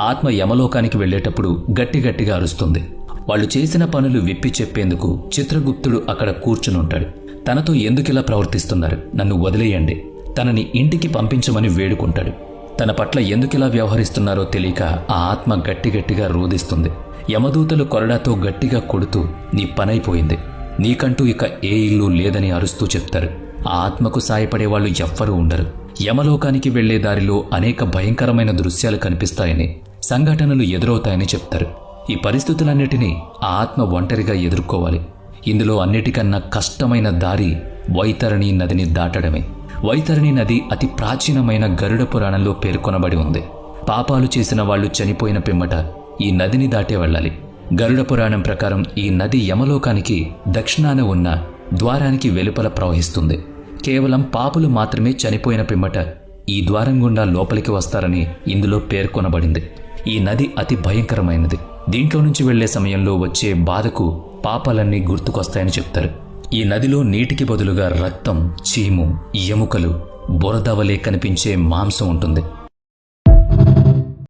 ఆత్మ యమలోకానికి వెళ్ళేటప్పుడు గట్టి గట్టిగా అరుస్తుంది. వాళ్ళు చేసిన పనులు విప్పి చెప్పేందుకు చిత్రగుప్తుడు అక్కడ కూర్చునుంటాడు. తనతో ఎందుకిలా ప్రవర్తిస్తున్నారు? నన్ను వదిలేయండి. తనని ఇంటికి పంపించమని వేడుకుంటాడు. తన పట్ల ఎందుకిలా వ్యవహరిస్తున్నారో తెలియక ఆ ఆత్మ గట్టి గట్టిగా రోదిస్తుంది యమదూతలు కొరడాతో గట్టిగా కొడుతూ నీ పనైపోయింది. నీకంటూ ఇక ఏ ఇల్లు లేదని అరుస్తూ చెప్తారు. ఆ ఆత్మకు సాయపడేవాళ్ళు ఎవ్వరూ ఉండరు. యమలోకానికి వెళ్ళే దారిలో అనేక భయంకరమైన దృశ్యాలు కనిపిస్తాయని సంఘటనలు ఎదురవుతాయని చెప్తారు. ఈ పరిస్థితులన్నిటినీ ఆ ఆత్మ ఒంటరిగా ఎదుర్కోవాలి. ఇందులో అన్నిటికన్నా కష్టమైన దారి వైతరణి నదిని దాటడమే. వైతరణి నది అతి ప్రాచీనమైన గరుడ పురాణంలో పేర్కొనబడి ఉంది. పాపాలు చేసిన వాళ్ళు చనిపోయిన పిమ్మట ఈ నదిని దాటే వెళ్ళాలి. గరుడ పురాణం ప్రకారం ఈ నది యమలోకానికి దక్షిణాన ఉన్న ద్వారానికి వెలుపల ప్రవహిస్తుంది. కేవలం పాపులు మాత్రమే చనిపోయిన పిమ్మట ఈ ద్వారం గుండా లోపలికి వస్తారని ఇందులో పేర్కొనబడింది. ఈ నది అతి భయంకరమైనది. దీంట్లో నుంచి వెళ్ళే సమయంలో వచ్చే బాధకు పాపాలన్నీ గుర్తుకొస్తాయని చెప్తారు. ఈ నదిలో నీటికి బదులుగా రక్తం చీము ఎముకలు బురదవలే కనిపించే మాంసం ఉంటుంది.